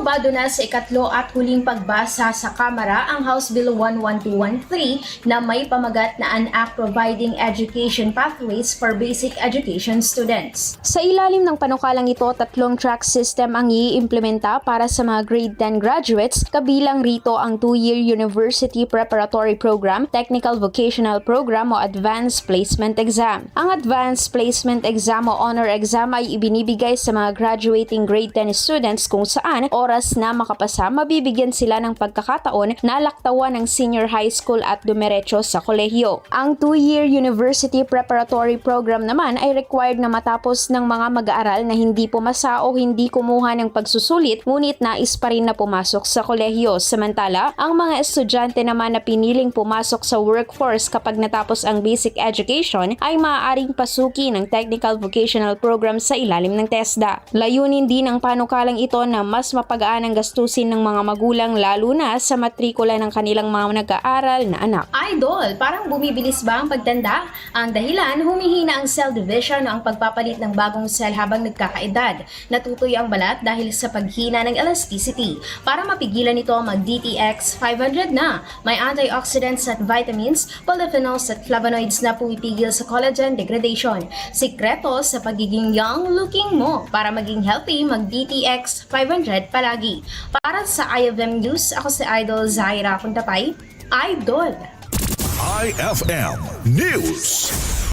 Aprobado na sa ikatlo at huling pagbasa sa Kamara ang House Bill 11213 na may pamagat na an act providing education pathways for basic education students. Sa ilalim ng panukalang ito, tatlong track system ang iimplementa para sa mga grade 10 graduates, kabilang rito ang two-year University Preparatory Program, Technical Vocational Program o Advanced Placement Exam. Ang Advanced Placement Exam o Honor Exam ay ibinibigay sa mga graduating grade 10 students kung saan oras na makapasa mabibigyan sila ng pagkakataon na laktawan ng senior high school at dumiretso sa kolehiyo. Ang two-year University Preparatory Program naman ay required na matapos ng mga mag-aaral na hindi pumasa o hindi kumuha ng pagsusulit ngunit nais pa rin na pumasok sa kolehiyo. Samantala, ang mga estudyante naman na piniling pumasok sa workforce kapag natapos ang basic education ay maaaring pasuki ng Technical Vocational Program sa ilalim ng TESDA. Layunin din ng panukalang ito na mas mapagaan ang gastusin ng mga magulang lalo na sa matrikula ng kanilang mga nag-aaral na anak. Idol, parang bumibilis ba ang pagtanda? Ang dahilan, humihina ang cell division o ang pagpapalit ng bagong cell habang nagkakaedad. Natutoy ang balat dahil sa paghina ng elasticity. Para mapigilan ito, mag-DTX 500 na. May antioxidants at vitamins, polyphenols at flavonoids na pumipigil sa collagen degradation. Sikreto sa pagiging young-looking mo. Para maging healthy, mag-DTX 500 palagi. Para sa IFM News, ako si Idol Zaira Puntapay. Idol! IFM News.